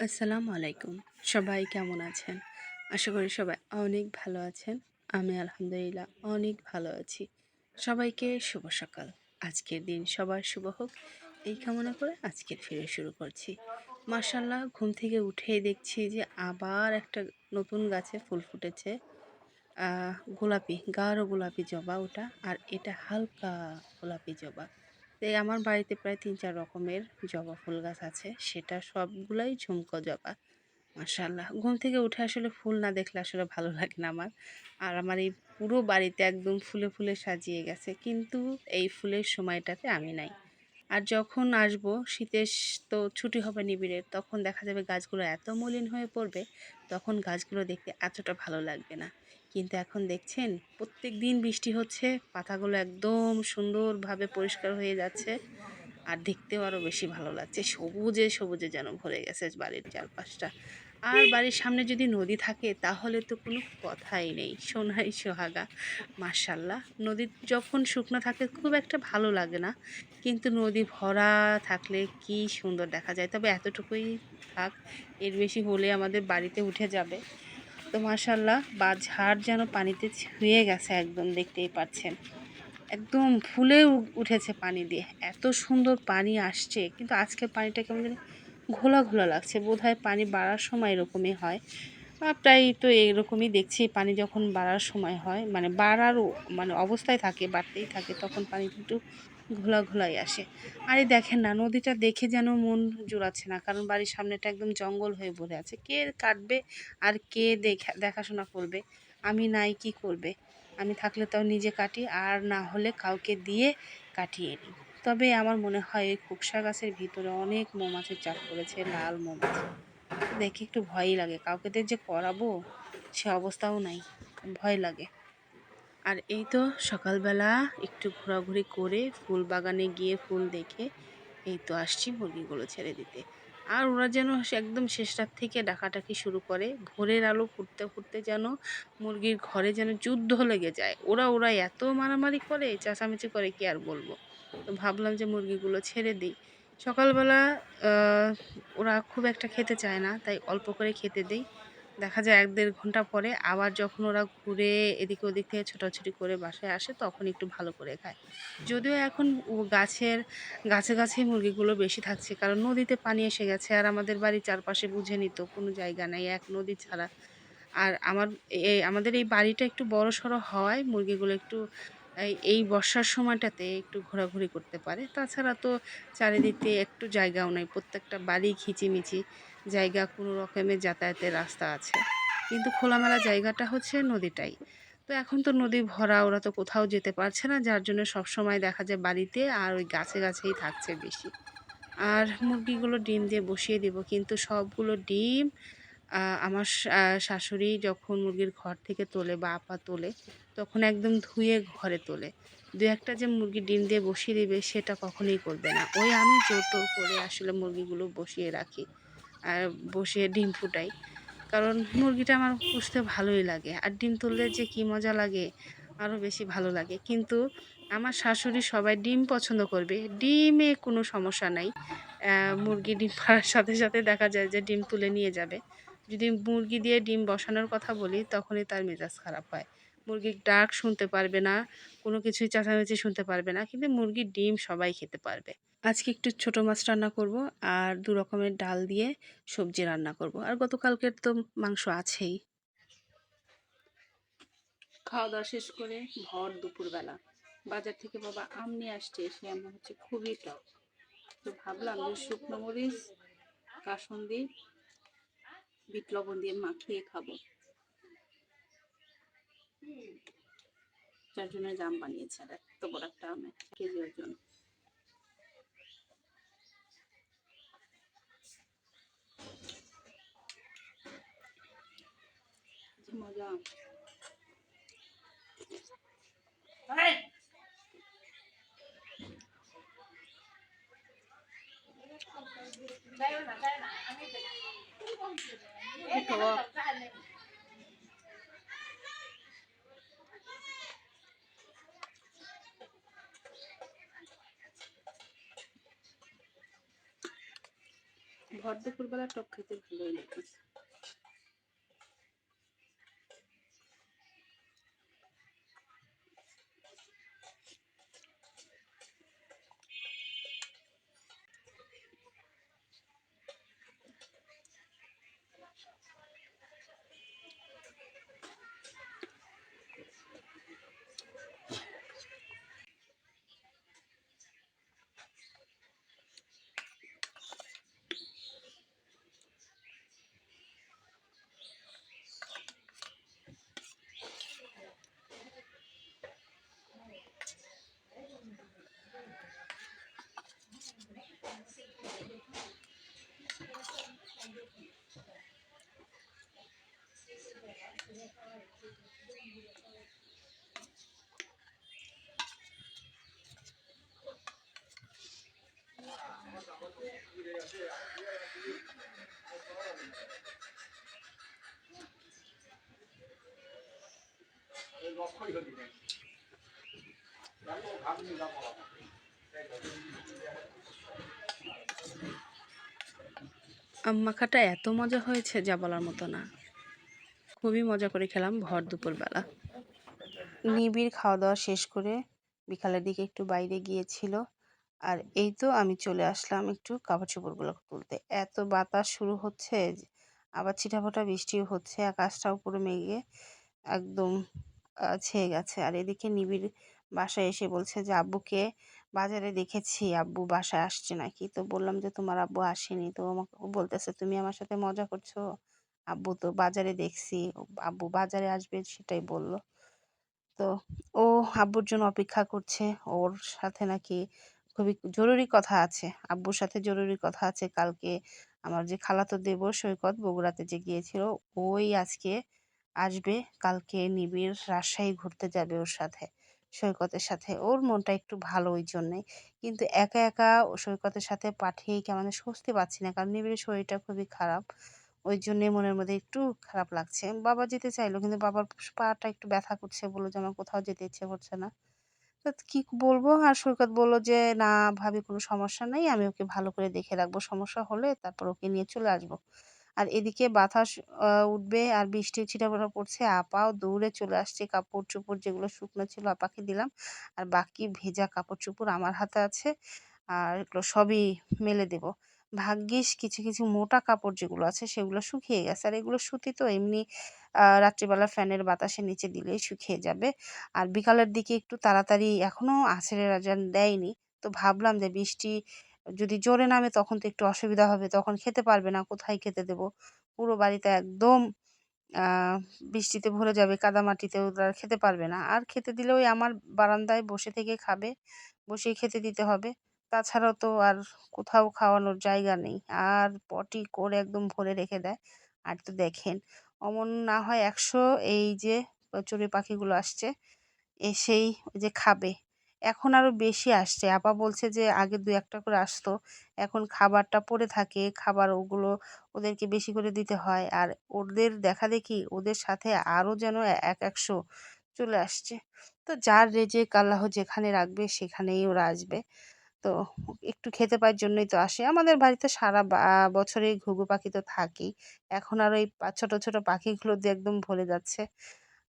আসসালামু আলাইকুম। সবাই কেমন আছেন? আশা করি সবাই অনেক ভালো আছেন। আমি আলহামদুলিল্লাহ অনেক ভালো আছি। সবাইকে শুভ সকাল। আজকের দিন সবার শুভ হোক। এই কামনা করে আজকের ফিরে শুরু করছি। মার্শাল্লাহ ঘুম থেকে উঠেই দেখছি যে আবার একটা নতুন গাছে ফুল ফুটেছে। গোলাপি, গাঢ় গোলাপি জবা ওটা। আর এটা হালকা গোলাপি জবা। এই আমার বাড়িতে প্রায় তিন চার রকমের জবা ফুল গাছ আছে। সেটা সবগুলাই ঝুমকো জবা। মাশাল্লাহ ঘুম থেকে উঠে আসলে ফুল না দেখলে আসলে ভালো লাগে না আমার। আর আমার এই পুরো বাড়িতে একদম ফুলে ফুলে সাজিয়ে গেছে। কিন্তু এই ফুলের সময়টাতে আমি নাই। আর যখন আসব, শীতের তো ছুটি হবে নিবিড়ের তখন দেখা যাবে গাছগুলো এত মলিন হয়ে পড়বে, তখন গাছগুলো দেখতে এতটা ভালো লাগবে না। কিন্তু এখন দেখছেন প্রত্যেক দিন বৃষ্টি হচ্ছে, পাতাগুলো একদম সুন্দরভাবে পরিষ্কার হয়ে যাচ্ছে, আর দেখতেও আরও বেশি ভালো লাগছে। সবুজে সবুজে যেন ভরে গেছে বাড়ির চারপাশটা। আর বাড়ির সামনে যদি নদী থাকে, তাহলে তো কোনো কথাই নেই। সোনাই সোহাগা মার্শাল্লাহ নদী যখন শুকনো থাকে, খুব একটা ভালো লাগে না। কিন্তু নদী ভরা থাকলে কি সুন্দর দেখা যায়। তবে এতটুকুই থাক, এর বেশি হলে আমাদের বাড়িতে উঠে যাবে। তো মাশাল্লাহ বা ঝাড় যেন পানিতে ছুঁয়ে গেছে একদম, দেখতেই পাচ্ছেন। একদম ফুলে উঠেছে পানি দিয়ে। এত সুন্দর পানি আসছে, কিন্তু আজকে পানিটা কেমন জানি ঘোলা ঘোলা লাগছে। বোধহয় পানি বাড়ার সময় এরকমই হয়। প্রায় তো এরকমই দেখছি, পানি যখন বাড়ার সময় হয় মানে বাড়ারও মানে অবস্থায় থাকে, বাড়তেই থাকে, তখন পানি কিন্তু ঘোলা ঘোলাই আসে। আর দেখেন না, নদীটা দেখে যেন মন জোড়াচ্ছে না, কারণ বাড়ির সামনেটা একদম জঙ্গল হয়ে ভরে আছে। কে কাটবে আর কে দেখা, দেখাশোনা করবে? আমি নাই, কি করবে? আমি থাকলে তাও নিজে কাটি, আর না হলে কাউকে দিয়ে কাটিয়ে নিই। তবে আমার মনে হয় এই খুকসা গাছের ভিতরে অনেক মৌমাছির চাপ পড়েছে, লাল মৌমাছি দেখে একটু ভয়ই লাগে। কাউকে যে করাবো, সে অবস্থাও নাই। ভয় লাগে। আর এই তো সকালবেলা একটু ঘোরাঘুরি করে ফুল বাগানে গিয়ে ফুল দেখে এই তো আসছি মুরগিগুলো ছেড়ে দিতে। আর ওরা যেন একদম শেষটার থেকে ডাকাডাকি শুরু করে, ভোরের আলো ফুটতে ফুটতে যেন মুরগির ঘরে যেন যুদ্ধ লেগে যায়। ওরা ওরা এত মারামারি করে, চেঁচামেচি করে, কি আর বলব? তো ভাবলাম যে মুরগিগুলো ছেড়ে দিই। সকালবেলা ওরা খুব একটা খেতে চায় না, তাই অল্প করে খেতে দিই। দেখা যায় এক দেড় ঘণ্টা পরে আবার যখন ওরা ঘুরে এদিকে ওদিক থেকে ছোটাছুটি করে বাসায় আসে, তখন একটু ভালো করে খায়। যদিও এখন গাছের, গাছে গাছেই মুরগিগুলো বেশি থাকছে, কারণ নদীতে পানি এসে গেছে আর আমাদের বাড়ির চারপাশে বুঝে নিত, কোনো জায়গা নাই, এক নদী ছাড়া। আর আমার এই আমাদের এই বাড়িটা একটু বড় সড়ো হওয়ায় মুরগিগুলো একটু এই বর্ষার সময়টাতে একটু ঘোরাঘুরি করতে পারে। তাছাড়া তো চারিদিকে একটু জায়গাও নাই, প্রত্যেকটা বাড়ি খিচিমিচি জায়গা কোনো রকমের যাতায়াতের রাস্তা আছে। কিন্তু খোলামেলা জায়গাটা হচ্ছে নদীটাই। তো এখন তো নদী ভরা, ওরা তো কোথাও যেতে পারছে না, যার জন্য সব সময় দেখা যায় বাড়িতে আর ওই গাছে গাছেই থাকছে বেশি। আর মুরগিগুলো ডিম দিয়ে বসিয়ে দিব, কিন্তু সবগুলো ডিম আমার শাশুড়ি যখন মুরগির ঘর থেকে তোলে বা আপা তোলে, তখন একদম ধুয়ে ঘরে তোলে। দু একটা যে মুরগি ডিম দিয়ে বসিয়ে দেবে, সেটা কখনোই করবে না। ওই আমি জোর টোর করে আসলে মুরগিগুলো বসিয়ে রাখি, আর বসিয়ে ডিম ফুটাই। কারণ মুরগিটা আমার পুষতে ভালোই লাগে। আর ডিম তুললে যে কী মজা লাগে, আরও বেশি ভালো লাগে। কিন্তু আমার শাশুড়ি সবাই ডিম পছন্দ করবে। ডিমে কোনো সমস্যা নাই। মুরগি ডিম পাড়ার সাথে সাথে দেখা যায় যে ডিম তুলে নিয়ে যাবে। যদি মুরগি দিয়ে ডিম বসানোর কথা বলি, তখনই তার মেজাজ খারাপ হয়। মুরগির ডাক শুনতে পারবে না, কোনো কিছুই চেঁচামেচি শুনতে পারবে না, কিন্তু মুরগির ডিম সবাই খেতে পারবে। আজকে একটু ছোট মাছ রান্না করব আর দু রকমের ডাল দিয়ে সবজি রান্না করব। আর গতকালকের তো মাংস আছেই। খাওয়া দাওয়া শেষ করে ভর দুপুরবেলা। বাজার থেকে বাবা আম নিয়ে আসছে, সে আম হচ্ছে খুবই টক। তো ভাবলাম যে শুকনো মরিচ, কাসুন্দি বিট লবণ দিয়ে মাখিয়ে খাব। যার জন্য জাম বানিয়েছে আর এত বড় একটা আম এক কেজি ওজন। মজা। টক। ভর দুপুরবেলা টক খেতে ভালোই লাগে। আম মাখাটা এত মজা হয়েছে যা বলার মতো না। খুবই মজা করে খেলাম ভর দুপুরবেলা। নিবিড় খাওয়া দাওয়া শেষ করে বিকালের দিকে একটু বাইরে গিয়েছিল। আর এই তো আমি চলে আসলাম একটু কাপড় চোপড়গুলো তুলতে। এত বাতাস শুরু হচ্ছে আবার ছিটাফোটা বৃষ্টিও হচ্ছে, আকাশটাও পুরো মেঘে একদম ছেয়ে গেছে। আর এদিকে নিবিড় বাসায় এসে বলছে যে, আব্বুকে বাজারে দেখেছি, আব্বু বাসায় আসছে নাকি? তো বললাম যে, তোমার আব্বু আসেনি। তো আমাকে বলতেছে, তুমি আমার সাথে মজা করছ? আব্বু, তো বাজারে দেখছি। আব্বু, বাজারে আসবে? সেটাই বলল। তো ও আব্বুর জন্য অপেক্ষা করছে। ওর সাথে নাকি খুবই জরুরি কথা আছে। আব্বুর সাথে জরুরি কথা আছে। কালকে আমার যে খালাতো দেবো সৈকত বগুড়াতে যে গিয়েছিল, ওই আজকে আসবে, কালকে নিবিড় রাজশাহী ঘুরতে যাবে ওর সাথে, সৈকতের সাথে। ওর মনটা একটু ভালো ওই জন্যে। কিন্তু একা একা ও সৈকতের সাথে পাঠিয়ে কেমন স্বস্তি পাচ্ছি না? কারণ নিবিড়ের শরীরটা খুবই খারাপ। ওই জন্যে মনের মধ্যে একটু খারাপ লাগছে। বাবা যেতে চাইলো, কিন্তু বাবার পাটা একটু ব্যথা করছে বলল যে আমার কোথাও যেতে ইচ্ছে করছে না। তো কি বলব? আর সৈকত বলল যে, না ভাবি, কোনো সমস্যা নেই। আমি ওকে ভালো করে দেখে রাখব। সমস্যা হলে তারপর ওকে নিয়ে চলে আসব। আর এদিকে বাতাস উঠবে আর বৃষ্টির ছিটাফোটা পড়ছে। আপাও দৌড়ে চলে আসছে কাপড় চোপড় যেগুলো শুকনো ছিল আপাকে দিলাম। আর বাকি ভেজা কাপড় চোপড় আমার হাতে আছে আর এগুলো সবই মেলে দেব। ভাগ্যিস কিছু কিছু মোটা কাপড় যেগুলো আছে সেগুলো শুকিয়ে গেছে। আর এগুলো সুতি তো এমনি রাত্রিবেলা ফ্যানের বাতাসের নিচে দিলেই শুকিয়ে যাবে। আর বিকালের দিকে একটু তাড়াতাড়ি এখনও আছরের আজান দেয়নি। তো ভাবলাম যে বৃষ্টি যদি জোরে নামে তখন তো একটু অসুবিধা হবে, তখন খেতে পারবে না, কোথায় খেতে দেবো? পুরো বাড়িতে একদম বৃষ্টিতে ভরে যাবে কাদামাটিতে ওরা খেতে পারবে না। আর খেতে দিলে ওই আমার বারান্দায় বসে থেকে খাবে, বসেই খেতে দিতে হবে। তাছাড়াও তো আর কোথাও খাওয়ানোর জায়গা নেই। আর পটি করে একদম ভরে রেখে দেয়। আর তো দেখেন, অমন না হয় একশো এই যে চড়ুই পাখিগুলো আসছে এসেই যে খাবে। এখন আরও বেশি আসছে। আপা বলছে যে, আগে দু একটা করে আসতো। এখন খাবারটা পড়ে থাকে, খাবার ওগুলো ওদেরকে বেশি করে দিতে হয়। আর ওদের দেখা দেখি ওদের সাথে আরও যেন এক একশো চলে আসছে। তো যার রেজেক আল্লাহ যেখানে রাখবে সেখানেই ওরা আসবে। তো একটু খেতে পাওয়ার জন্যই তো আসে। আমাদের বাড়িতে সারা বছরেই ঘুঘু পাখি তো থাকেই। এখন আর ওই ছোট ছোট পাখিগুলো দিয়ে একদম ভরে যাচ্ছে।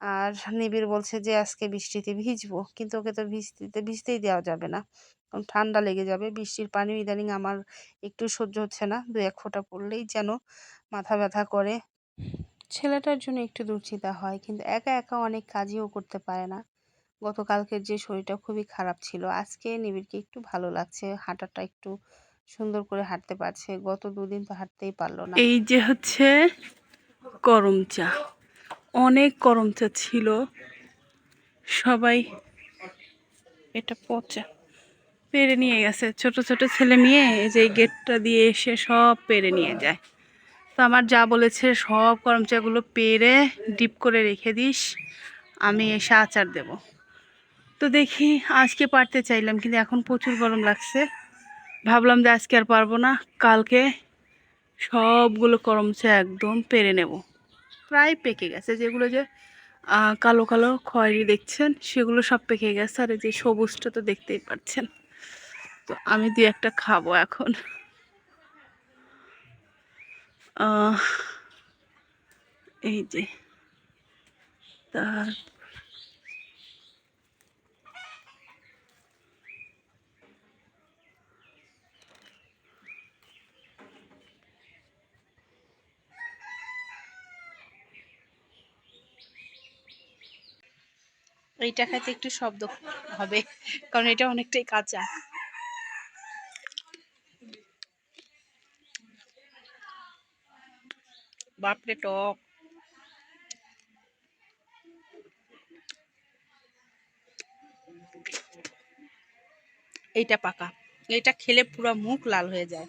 আর নিবিড় বলছে যে, আজকে বৃষ্টিতে ভিজবো। কিন্তু ওকে তো বৃষ্টিতে ভিজতেই দেওয়া যাবে না। কারণ ঠান্ডা লেগে যাবে, বৃষ্টির পানি ইদানিং আমার একটু সহ্য হচ্ছে না। দু এক ফোঁটা পড়লেই যেন মাথা ব্যথা করে। ছেলেটার জন্য একটু দুশ্চিন্তা হয়, কিন্তু একা একা অনেক কাজইও করতে পারে না। গতকালকের যে শরীরটা খুবই খারাপ ছিল, আজকে নিবিড়কে একটু ভালো লাগছে। হাঁটাটা একটু সুন্দর করে হাঁটতে পারছে। গত দুদিন তো হাঁটতেই পারল না। এই যে হচ্ছে করম চা। অনেক করম চা ছিল। সবাই এটা পচা পেরে নিয়ে গেছে। ছোট ছোট ছেলে মেয়ে, এই যে গেটটা দিয়ে এসে সব পেরে নিয়ে যায়। তো আমার যা বলেছে সব করম চাগুলো পেরে ডিপ করে রেখে দিস, আমি এসে আচার দেব। তো দেখি আজকে পারতে চাইলাম, কিন্তু এখন প্রচুর গরম লাগছে। ভাবলাম যে আজকে আর পারব না, কালকে সবগুলো করম চা একদম পেরে নেব। প্রায় পেকে গেছে। যেগুলো যে কালো কালো খয়েরি দেখছেন, সেগুলো সব পেকে গেছে। আর যে সবুজটা তো দেখতেই পাচ্ছেন। তো আমি দু একটা খাব এখন। এই যে, তার এইটা খাইতে একটু শব্দ হবে, কারণ এটা অনেকটাই কাঁচা। বাপরে টক। এইটা পাকা। এইটা খেলে পুরো মুখ লাল হয়ে যায়।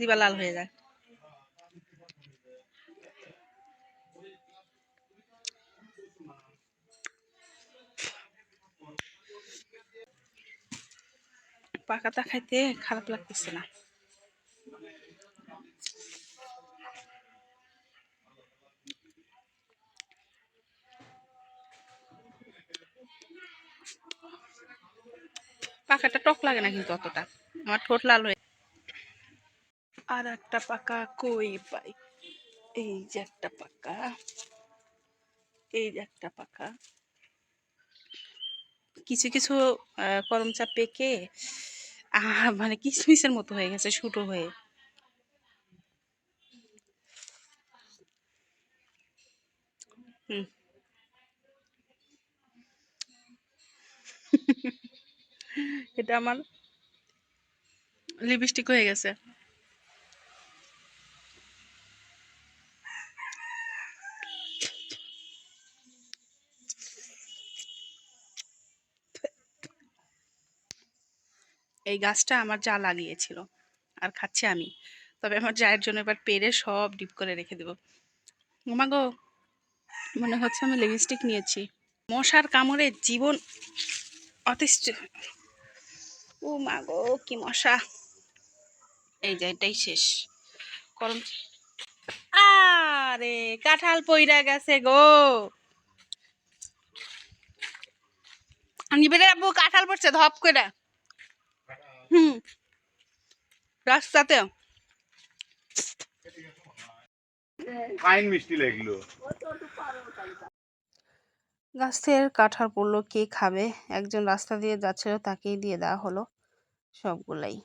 দিবা লাল হয়ে যায়। পাকাটা খাইতে খারাপ লাগতেছে না। পাকাটা টক লাগে না কিন্তু অতটা। আমার ঠোঁট লাল হয়ে আর একটা পাকা কই পাই? এই যে একটা পাকা, এই যে একটা পাকা। কিছু কিছু করমচা পেকে মানে কিশমিশের মতো হয়ে গেছে শুটো হয়ে। এটা আমার লিপস্টিক হয়ে গেছে। এই গাছটা আমার যা লাগিয়েছিল, আর খাচ্ছি আমি। তবে আমার জায়ের জন্য এবার পেরে সব ডিপ করে রেখে দেবো। গো মনে হচ্ছে আমি লিপস্টিক নিয়েছি। মশার কামড়ে জীবন অতিষ্ঠ ও মা গো কি মশা। এই যে, এটাই শেষ। করম আরে, কাঁঠাল পইরা গেছে গো। নিবে রে আব্বু কাঁঠাল পড়ছে, ধপ করে। হুম। রাস্তাতে ফাইন মিষ্টি লাগল। গাছের কাঁঠাল পড়ল কে খাবে? একজন রাস্তা দিয়ে যাচ্ছিল তাকেই দিয়ে দেওয়া হলো সবগুলাই।